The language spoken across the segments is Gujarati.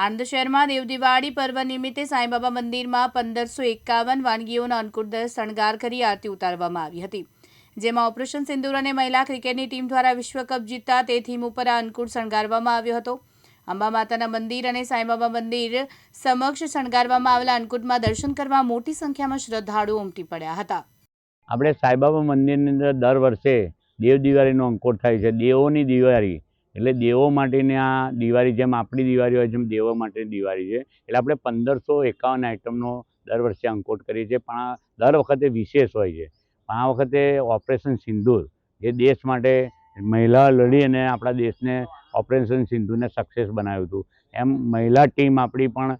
આણંદ શહેરમાં દેવદિવાળી પર્વ નિમિત્તે સાંઈબાબા મંદિરમાં પંદરસો એકાવન વાનગીઓનો અંકુરદર શણગાર કરી આરતી ઉતારવામાં આવી હતી. જેમાં ઓપરેશન સિંદૂર અને મહિલા ક્રિકેટની ટીમ દ્વારા વિશ્વકપ જીતતા તે થીમ ઉપર આ અંકુર શણગારવામાં આવ્યો હતો. અંબા માતાના મંદિર અને સાંઈબાબા મંદિર સમક્ષ શણગારવામાં આવેલા અંકુટમાં દર્શન કરવા મોટી સંખ્યામાં શ્રદ્ધાળુઓ ઉમટી પડ્યા હતા. આપણે સાંઈબાબા મંદિરની અંદર દર વર્ષે દેવ દિવાળીનો અંકોટ થાય છે. દેવોની દિવાળી એટલે દેવો માટેની આ દિવાળી જેમ આપણી દિવાળી હોય જેમ દેવો માટેની દિવાળી છે, એટલે આપણે પંદરસો એકાવન આઇટમનો દર વર્ષે અંકોટ કરીએ છીએ. પણ દર વખતે વિશેષ હોય છે. પણ આ વખતે ઓપરેશન સિંદૂર, જે દેશ માટે મહિલા લડી અને આપણા દેશને ઓપરેશન સિંધુને સક્સેસ બનાવ્યું હતું. એમ મહિલા ટીમ આપણી પણ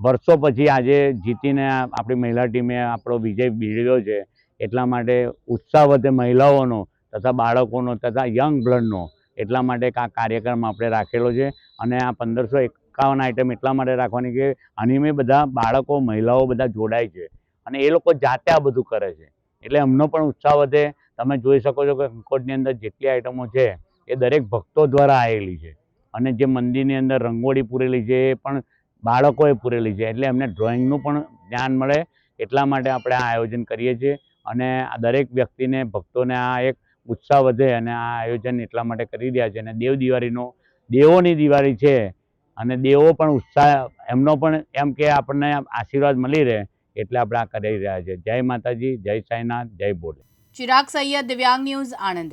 વર્ષો પછી આજે જીતીને આપણી મહિલા ટીમે આપણો વિજય મેળવ્યો છે. એટલા માટે ઉત્સાહ વધે મહિલાઓનો તથા બાળકોનો તથા યંગ બ્લડનો એટલા માટે આ કાર્યક્રમ આપણે રાખેલો છે અને આ પંદરસો એકાવન આઇટમ એટલા માટે રાખવાની કે અનિમે બધા બાળકો, મહિલાઓ બધા જોડાય છે અને એ લોકો જાતે આ બધું કરે છે. એટલે એમનો પણ ઉત્સાહ વધે. તમે જોઈ શકો છો કે અંકોટની અંદર જેટલી આઇટમો છે એ દરેક ભક્તો દ્વારા આવેલી છે અને જે મંદિરની અંદર રંગોળી પૂરેલી છે એ પણ બાળકોએ પૂરેલી છે. એટલે એમને ડ્રોઈંગનું પણ જ્ઞાન મળે. એટલા માટે આપણે આ આયોજન કરીએ છીએ અને આ દરેક વ્યક્તિને, ભક્તોને આ એક ઉત્સાહ વધે અને આ આયોજન એટલા માટે કરી રહ્યા છે અને દેવ દિવાળીનો, દેવોની દિવાળી છે અને દેવો પણ ઉત્સાહ, એમનો પણ એમ કે આપણને આશીર્વાદ મળી રહે એટલે આપણે આ કરી રહ્યા છે. જય માતાજી, જય સાંઈનાથ, જય બોલે ચિરાગ સૈયદ, દિવ્યાંગ ન્યૂઝ આણંદ.